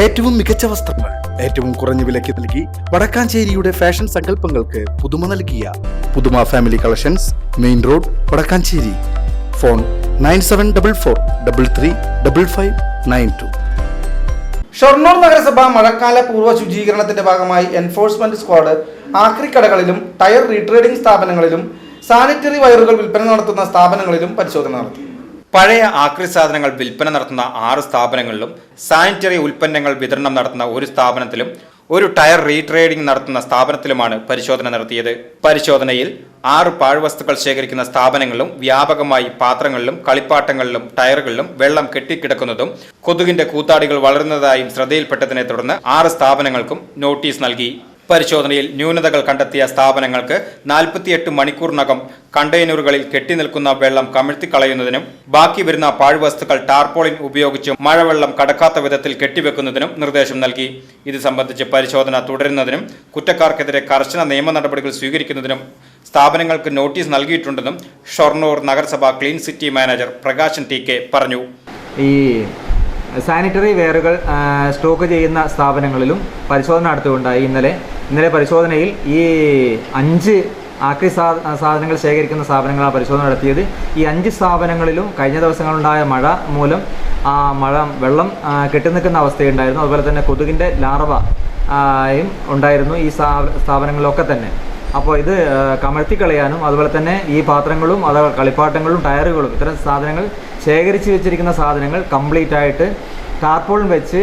ഏറ്റവും മികച്ച വസ്ത്രങ്ങൾ ഏറ്റവും കുറഞ്ഞ വിലയ്ക്ക് നൽകി വടക്കാഞ്ചേരിയുടെ ഫാഷൻ സങ്കല്പങ്ങൾക്ക് പുതുമ നൽകിയ Puthuma family collections main road Vadakkanchery. Phone nine seven double four double three double five nine two. Shoranur നഗരസഭ മഴക്കാല പൂർവ ശുചീകരണത്തിന്റെ ഭാഗമായി എൻഫോഴ്സ്മെന്റ് സ്ക്വാഡ് ആക്രിക്കടകളിലും ടയർ റീട്രേഡിംഗ് സ്ഥാപനങ്ങളിലും സാനിറ്ററി വയറുകൾ വിൽപ്പന നടത്തുന്ന സ്ഥാപനങ്ങളിലും പരിശോധന നടത്തി. പഴയ ആക്രി സാധനങ്ങൾ വിൽപ്പന നടത്തുന്ന ആറ് സ്ഥാപനങ്ങളിലും സാനിറ്ററി ഉൽപ്പന്നങ്ങൾ വിതരണം നടത്തുന്ന ഒരു സ്ഥാപനത്തിലും ഒരു ടയർ റീട്രേഡിംഗ് നടത്തുന്ന സ്ഥാപനത്തിലുമാണ് പരിശോധന നടത്തിയത്. പരിശോധനയിൽ ആറ് പാഴ്വസ്തുക്കൾ ശേഖരിക്കുന്ന സ്ഥാപനങ്ങളിലും വ്യാപകമായി പാത്രങ്ങളിലും കളിപ്പാട്ടങ്ങളിലും ടയറുകളിലും വെള്ളം കെട്ടിക്കിടക്കുന്നതും കൊതുകിന്റെ കൂത്താടികൾ വളരുന്നതായും ശ്രദ്ധയിൽപ്പെട്ടതിനെ തുടർന്ന് ആറ് സ്ഥാപനങ്ങൾക്കും നോട്ടീസ് നൽകി. പരിശോധനയിൽ ന്യൂനതകൾ കണ്ടെത്തിയ സ്ഥാപനങ്ങൾക്ക് നാൽപ്പത്തിയെട്ട് മണിക്കൂറിനകം കണ്ടെയ്നറുകളിൽ കെട്ടിനിൽക്കുന്ന വെള്ളം കമിഴ്ത്തിക്കളയുന്നതിനും ബാക്കി വരുന്ന പാഴ്വസ്തുക്കൾ ടാർപോളിൻ ഉപയോഗിച്ച് മഴവെള്ളം കടക്കാത്ത വിധത്തിൽ കെട്ടിവെക്കുന്നതിനും നിർദ്ദേശം നൽകി. ഇത് സംബന്ധിച്ച് പരിശോധന തുടരുന്നതിനും കുറ്റക്കാർക്കെതിരെ കർശന നിയമ നടപടികൾ സ്വീകരിക്കുന്നതിനും സ്ഥാപനങ്ങൾക്ക് നോട്ടീസ് നൽകിയിട്ടുണ്ടെന്നും ഷൊർണൂർ നഗരസഭ clean city manager Prakashan T K പറഞ്ഞു. ഈ സാനിറ്ററി വെയറുകൾ സ്റ്റോക്ക് ചെയ്യുന്ന സ്ഥാപനങ്ങളിലും പരിശോധന നടത്തുകയുണ്ടായി. ഇന്നലെ ഇന്നലെ പരിശോധനയിൽ ഈ അഞ്ച് ആക്രി സാധനങ്ങൾ ശേഖരിക്കുന്ന സ്ഥാപനങ്ങളാണ് പരിശോധന നടത്തിയത്. ഈ അഞ്ച് സ്ഥാപനങ്ങളിലും കഴിഞ്ഞ ദിവസങ്ങളുണ്ടായ മഴ മൂലം ആ മഴ വെള്ളം കെട്ടിനിൽക്കുന്ന അവസ്ഥയുണ്ടായിരുന്നു. അതുപോലെ തന്നെ കൊതുകിന്റെ ലാർവ ഉണ്ടായിരുന്നു ഈ സ്ഥാ- സ്ഥാപനങ്ങളിലൊക്കെ തന്നെ. അപ്പോൾ ഇത് കമഴ്ത്തി കളയാനും അതുപോലെ തന്നെ ഈ പാത്രങ്ങളും അത് കളിപ്പാട്ടങ്ങളും ടയറുകളും ഇത്തരം സാധനങ്ങൾ ശേഖരിച്ച് വെച്ചിരിക്കുന്ന സാധനങ്ങൾ കംപ്ലീറ്റ് ആയിട്ട് ടാർപോളിൻ വെച്ച്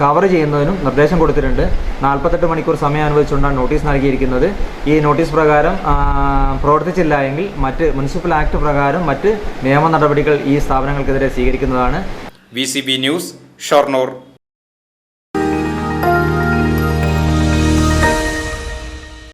കവർ ചെയ്യുന്നതിനും നിർദ്ദേശം കൊടുത്തിട്ടുണ്ട്. നാൽപ്പത്തെട്ട് മണിക്കൂർ സമയം അനുവദിച്ചുകൊണ്ടാണ് നോട്ടീസ് നൽകിയിരിക്കുന്നത്. ഈ നോട്ടീസ് പ്രകാരം പ്രവർത്തിച്ചില്ല എങ്കിൽ മറ്റ് മുനിസിപ്പൽ ആക്ട് പ്രകാരം മറ്റ് നിയമ നടപടികൾ ഈ സ്ഥാപനങ്ങൾക്കെതിരെ സ്വീകരിക്കുന്നതാണ്. V news Shoranur